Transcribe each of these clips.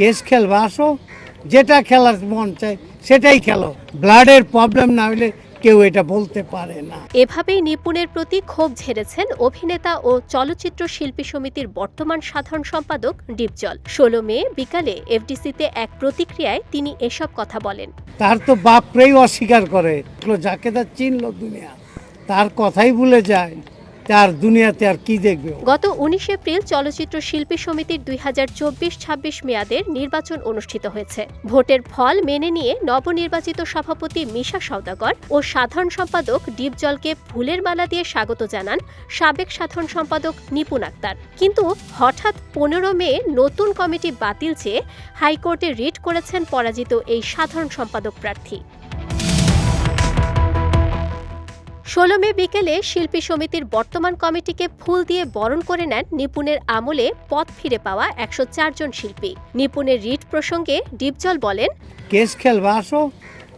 Case খেলবা আসো। যেটা খেলার মন চায় সেটাই খেলো। ব্লাডের প্রবলেম না হলে কেউ এটা বলতে পারে না। এভাবেই নিপুণের প্রতি ক্ষোভ ঝেড়েছেন অভিনেতা ও চলচ্চিত্র শিল্পী সমিতির বর্তমান সাধারণ সম্পাদক ডিপজল। ষোলো মে বিকালে এফডিসিতে এক প্রতিক্রিয়ায় তিনি এসব কথা বলেন। তার তো বাপরেই অস্বীকার করে। যাকে তার চিনল দুনিয়া তার কথাই ভুলে যায়। তার দুনিয়াতে আর কি দেখবে? গত উনিশ এপ্রিল চলচ্চিত্র শিল্পী সমিতির দুই হাজার চব্বিশ ছাব্বিশ মেয়াদের নির্বাচন অনুষ্ঠিত হয়েছে। ভোটের ফল মেনে নিয়ে নবনির্বাচিত সভাপতি মিশা সওদাগর ও সাধারণ সম্পাদক ডিপজলকে ফুলের মালা দিয়ে স্বাগত জানান সাবেক সাধারণ সম্পাদক নিপুণ আক্তার। কিন্তু হঠাৎ পনেরো মে নতুন কমিটি বাতিল চেয়ে হাইকোর্টে রিট করেছেন পরাজিত এই সাধারণ সম্পাদক প্রার্থী। ষোলো মে বিকেলে শিল্পী সমিতির বর্তমান কমিটিকে ফুল দিয়ে বরণ করে নেন নিপুণের আমলে পথ ফিরে পাওয়া একশো জন শিল্পী। নিপুণের রিট প্রসঙ্গে ডিপজল বলেন, কেস খেলবা আসো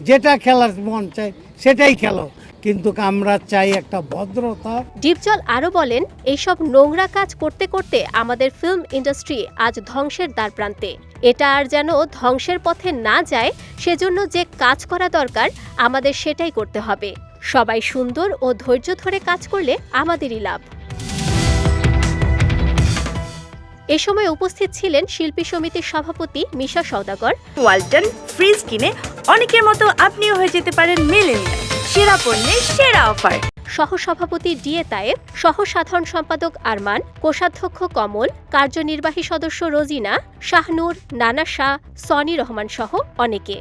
যেটা খেলার মন চায় সেটাই খেলো। কিন্তু আমরা চাই একটা ভদ্রতা। ডিপজল আরও বলেন এইসব নোংরা কাজ করতে করতে আমাদের ফিল্ম ইন্ডাস্ট্রি আজ ধ্বংসের দ্বারপ্রান্তে এটা আর যেন ধ্বংসের পথে না যায় সেজন্য যে কাজ করা দরকার আমাদের সেটাই করতে হবে। সবাই সুন্দর ও ধৈর্য ধরে কাজ করলে আমাদেরই লাভ। এ সময় উপস্থিত ছিলেন শিল্পী সমিতির সভাপতি মিশা সওদাগর। ওয়ালটন ফ্রিজ কিনে অনেকের মতো আপনিও হয়ে যেতে পারেন মেলেনিয়া সেরা পণ্যের সেরা অফার। সহসভাপতি ডিএ তায়েব সহ সাধারণ সম্পাদক আরমান, কোষাধ্যক্ষ কমল, কার্যনির্বাহী সদস্য রোজিনা, শাহনুর, নানা শাহ, সনি রহমান সহ অনেকে।